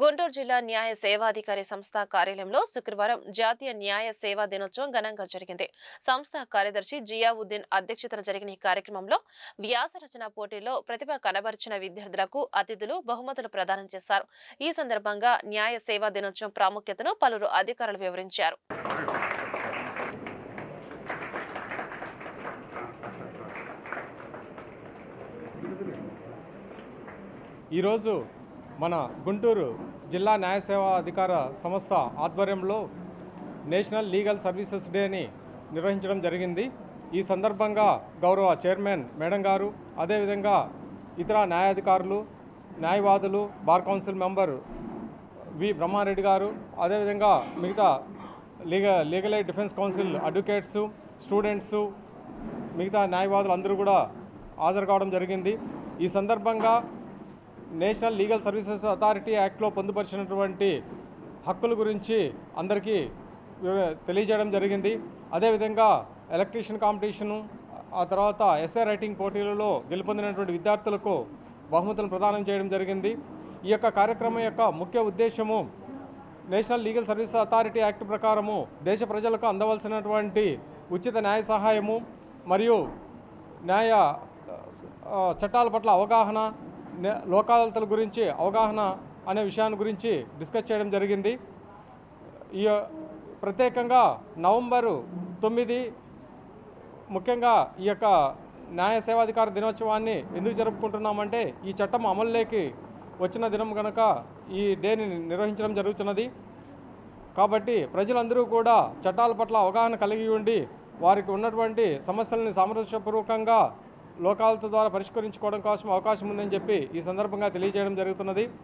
గుంటూరు జిల్లా న్యాయ సేవాధికారి సంస్థ కార్యాలయంలో శుక్రవారం జాతీయ న్యాయ సేవా దినోత్సవం ఘనంగా జరిగింది. సంస్థ కార్యదర్శి జియావుద్దీన్ అధ్యక్షతన జరిగిన ఈ కార్యక్రమంలో వ్యాస రచన పోటీల్లో ప్రతిభ కనబరిచిన విద్యార్థులకు అతిథులు బహుమతులు ప్రదానం చేశారు. ఈ సందర్భంగా న్యాయ సేవా దినోత్సవం ప్రాముఖ్యతను పలువురు అధికారులు వివరించారు. ఈరోజు మన గుంటూరు జిల్లా న్యాయ సేవా అధికార సంస్థ ఆధ్వర్యంలో నేషనల్ లీగల్ సర్వీసెస్ డేని నిర్వహించడం జరిగింది. ఈ సందర్భంగా గౌరవ చైర్మన్ మేడం గారు అదేవిధంగా ఇతర న్యాయాధికారులు న్యాయవాదులు bar council member V. Brahmareddy గారు అదేవిధంగా మిగతా legal legal aid defence council advocates students మిగతా న్యాయవాదులు అందరూ కూడా హాజరు కావడం జరిగింది. ఈ సందర్భంగా నేషనల్ లీగల్ సర్వీసెస్ అథారిటీ యాక్ట్లో పొందుపరిచినటువంటి హక్కుల గురించి అందరికీ తెలియజేయడం జరిగింది. అదేవిధంగా ఎలక్ట్రీషియన్ కాంపిటీషను ఆ తర్వాత ఎస్ఏ రైటింగ్ పోటీలలో గెలుపొందినటువంటి విద్యార్థులకు బహుమతులను ప్రదానం చేయడం జరిగింది. ఈ యొక్క కార్యక్రమం యొక్క ముఖ్య ఉద్దేశము national legal service authority act ప్రకారము దేశ ప్రజలకు అందవలసినటువంటి ఉచిత న్యాయ సహాయము మరియు న్యాయ చట్టాల పట్ల అవగాహన లోకాదాలతల లోకాలతల గురించి అవగాహన అనే విషయాన్ని గురించి డిస్కస్ చేయడం జరిగింది. ఈ ప్రత్యేకంగా నవంబరు తొమ్మిది ముఖ్యంగా ఈ యొక్క న్యాయ సేవాధికార దినోత్సవాన్ని ఎందుకు జరుపుకుంటున్నామంటే ఈ చట్టం అమల్లోకి వచ్చిన దినం కనుక ఈ డేని నిర్వహించడం జరుగుతున్నది. కాబట్టి ప్రజలందరూ కూడా చట్టాల పట్ల అవగాహన కలిగి ఉండి వారికి ఉన్నటువంటి సమస్యల్ని సామరస్యపూర్వకంగా లోకాలత ద్వారా పరిష్కరించుకోవడం కోసం అవకాశం ఉందని చెప్పి ఈ సందర్భంగా తెలియజేయడం జరుగుతున్నది.